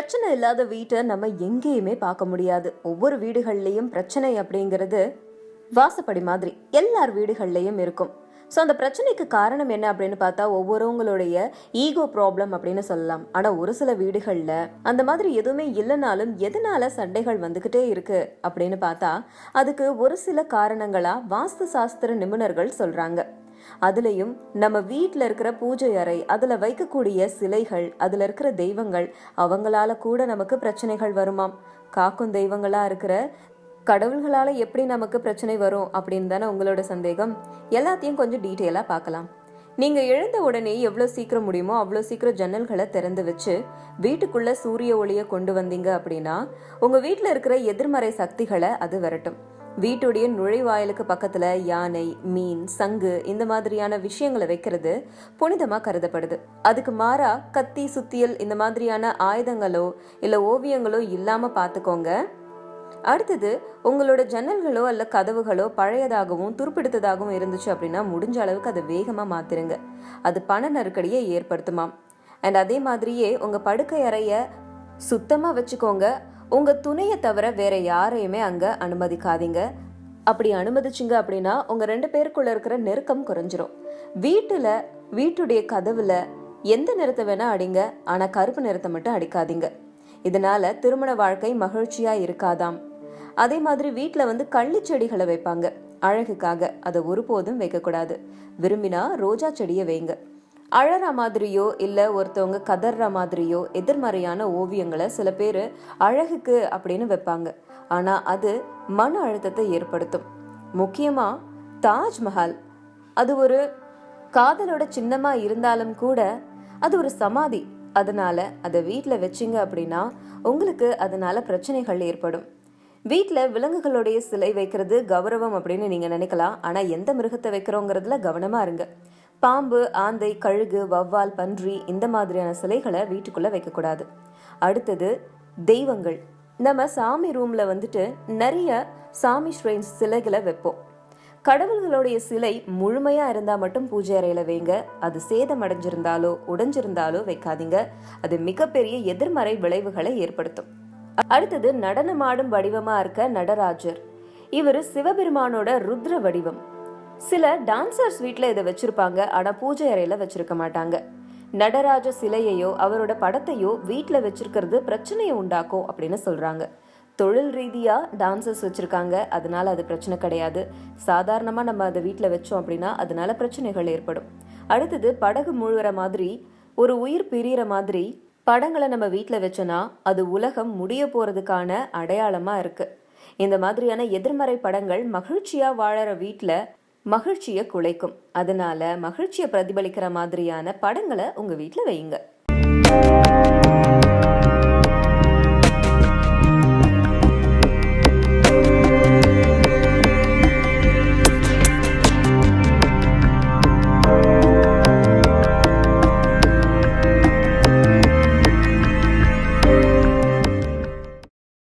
பிரச்சனை இல்லாத வீட்டை நம்ம எங்கேயுமே பார்க்க முடியாது. ஒவ்வொரு வீடுகள்லையும் பிரச்சனை அப்படிங்கிறது வாசப்படி மாதிரி எல்லார் வீடுகள்லையும் இருக்கும். ஸோ அந்த பிரச்சனைக்கு காரணம் என்ன அப்படின்னு பார்த்தா ஒவ்வொருவங்களுடைய ஈகோ ப்ராப்ளம் அப்படின்னு சொல்லலாம். ஆனால் ஒரு சில வீடுகளில் அந்த மாதிரி எதுவுமே இல்லைனாலும் எதனால சண்டைகள் வந்துக்கிட்டே இருக்கு அப்படின்னு பார்த்தா அதுக்கு ஒரு சில காரணங்களா வாஸ்து சாஸ்திர நிபுணர்கள் சொல்றாங்க. அதுலயும் நம்ம வீட்டில் இருக்கிற பூஜை அறை அதுல வைக்கக்கூடிய சிலைகள் அதுல இருக்கிற தெய்வங்கள் அவங்களால கூட நமக்கு பிரச்சனைகள் வருமாம். காக்கும் தெய்வங்களா இருக்கிற கடவுள்களால் எப்படி நமக்கு பிரச்சனை வரும் அப்படின்னு தானே உங்களோட சந்தேகம்? எல்லாத்தையும் கொஞ்சம் டீட்டெயிலாக பார்க்கலாம். நீங்கள் எழுந்த உடனே எவ்வளோ சீக்கிரம் முடியுமோ அவ்வளோ சீக்கிரம் ஜன்னல்களை திறந்து வச்சு வீட்டுக்குள்ள சூரிய ஒளியை கொண்டு வந்தீங்க அப்படின்னா உங்கள் வீட்டில் இருக்கிற எதிர்மறை சக்திகளை அது விரட்டும். வீட்டுடைய நுழைவாயிலுக்கு பக்கத்தில் யானை மீன் சங்கு இந்த மாதிரியான விஷயங்களை வைக்கிறது புனிதமாக கருதப்படுது. அதுக்கு மாறா கத்தி சுத்தியல் இந்த மாதிரியான ஆயுதங்களோ இல்லை ஓவியங்களோ இல்லாமல் பார்த்துக்கோங்க. அடுத்தது உங்களோட ஜன்னல்களோ அல்ல கதவுகளோ பழையதாகவும் துருப்பிடித்ததாகவும் இருந்துச்சு அப்படின்னா முடிஞ்ச அளவுக்கு அதை வேகமாக மாத்திருங்க. அது பண நெருக்கடியை ஏற்படுத்துமாம். அண்ட் அதே மாதிரியே உங்கள் படுக்கை அறைய சுத்தமாக வச்சுக்கோங்க. உங்கள் துணையை தவிர வேற யாரையுமே அங்கே அனுமதிக்காதீங்க. அப்படி அனுமதிச்சிங்க அப்படின்னா உங்கள் ரெண்டு பேருக்குள்ள இருக்கிற நெருக்கம் குறைஞ்சிரும். வீட்டில் வீட்டுடைய கதவுல எந்த நிறத்தை வேணா அடிங்க. ஆனால் கருப்பு நிறத்தை மட்டும் அடிக்காதீங்க. இதனால திருமண வாழ்க்கை மகிழ்ச்சியா இருக்காதாம். அதே மாதிரி வீட்டில் வந்து கள்ளி செடிகளை வைப்பாங்க. அழகுக்காக அதை ஒருபோதும் வைக்கக்கூடாது. விரும்பினா ரோஜா செடியை வைங்க. அழற மாதிரியோ இல்லை ஒருத்தவங்க கதற மாதிரியோ எதிர்மறையான ஓவியங்களை சில பேர் அழகுக்கு அப்படின்னு வைப்பாங்க. ஆனால் அது மன அழுத்தத்தை ஏற்படுத்தும். முக்கியமாக தாஜ்மஹால். அது ஒரு காதலோட சின்னமா இருந்தாலும் கூட அது ஒரு சமாதி. அதனால அதை வீட்டில் வச்சிங்க அப்படின்னா உங்களுக்கு அதனால பிரச்சனைகள் ஏற்படும். வீட்டில் விலங்குகளுடைய சிலை வைக்கிறது கௌரவம் அப்படின்னு நீங்கள் நினைக்கலாம். ஆனால் எந்த மிருகத்தை வைக்கிறோங்கிறதுல கவனமாக இருங்க. பாம்பு ஆந்தை கழுகு வவ்வால் பன்றி இந்த மாதிரியான சிலைகளை வீட்டுக்குள்ளே வைக்கக்கூடாது. அடுத்தது தெய்வங்கள். நம்ம சாமி ரூமில் வந்துட்டு நிறைய சாமி ஸ்ரெயின்ஸ் சிலைகளை வைப்போம். கடவுள்களுடைய சிலை முழுமையா இருந்தா மட்டும் பூஜை அறையில வைங்க. அது சேதம் அடைஞ்சிருந்தாலோ உடைஞ்சிருந்தாலோ வைக்காதீங்க. அது மிகப்பெரிய எதிர்மறை விளைவுகளை ஏற்படுத்தும். அடுத்தது நடனமாடும் வடிவமா இருக்க நடராஜர். இவர் சிவபெருமானோட ருத்ர வடிவம். சில டான்சர்ஸ் வீட்டில் இதை வச்சிருப்பாங்க ஆனா பூஜை அறையில வச்சிருக்க மாட்டாங்க. நடராஜ சிலையையோ அவரோட படத்தையோ வீட்டில் வச்சிருக்கிறது பிரச்சனையை உண்டாக்கும் அப்படின்னு சொல்றாங்க. தொழில் ரீதியா டான்சர்ஸ் வச்சிருக்காங்க. அதனால அது பிரச்சனை கிடையாது. சாதாரணமா நம்ம அதை வீட்டில் வச்சோம் அப்படின்னா அதனால பிரச்சனைகள் ஏற்படும். அடுத்தது படகு முழுகிற மாதிரி ஒரு உயிர் பிரிகிற மாதிரி படங்களை நம்ம வீட்டில் வச்சோன்னா அது உலகம் முடிய போறதுக்கான அடையாளமா இருக்கு. இந்த மாதிரியான எதிர்மறை படங்கள் மகிழ்ச்சியா வாழற வீட்டில் மகிழ்ச்சியை குலைக்கும். அதனால மகிழ்ச்சியை பிரதிபலிக்கிற மாதிரியான படங்களை உங்க வீட்டில் வையுங்க.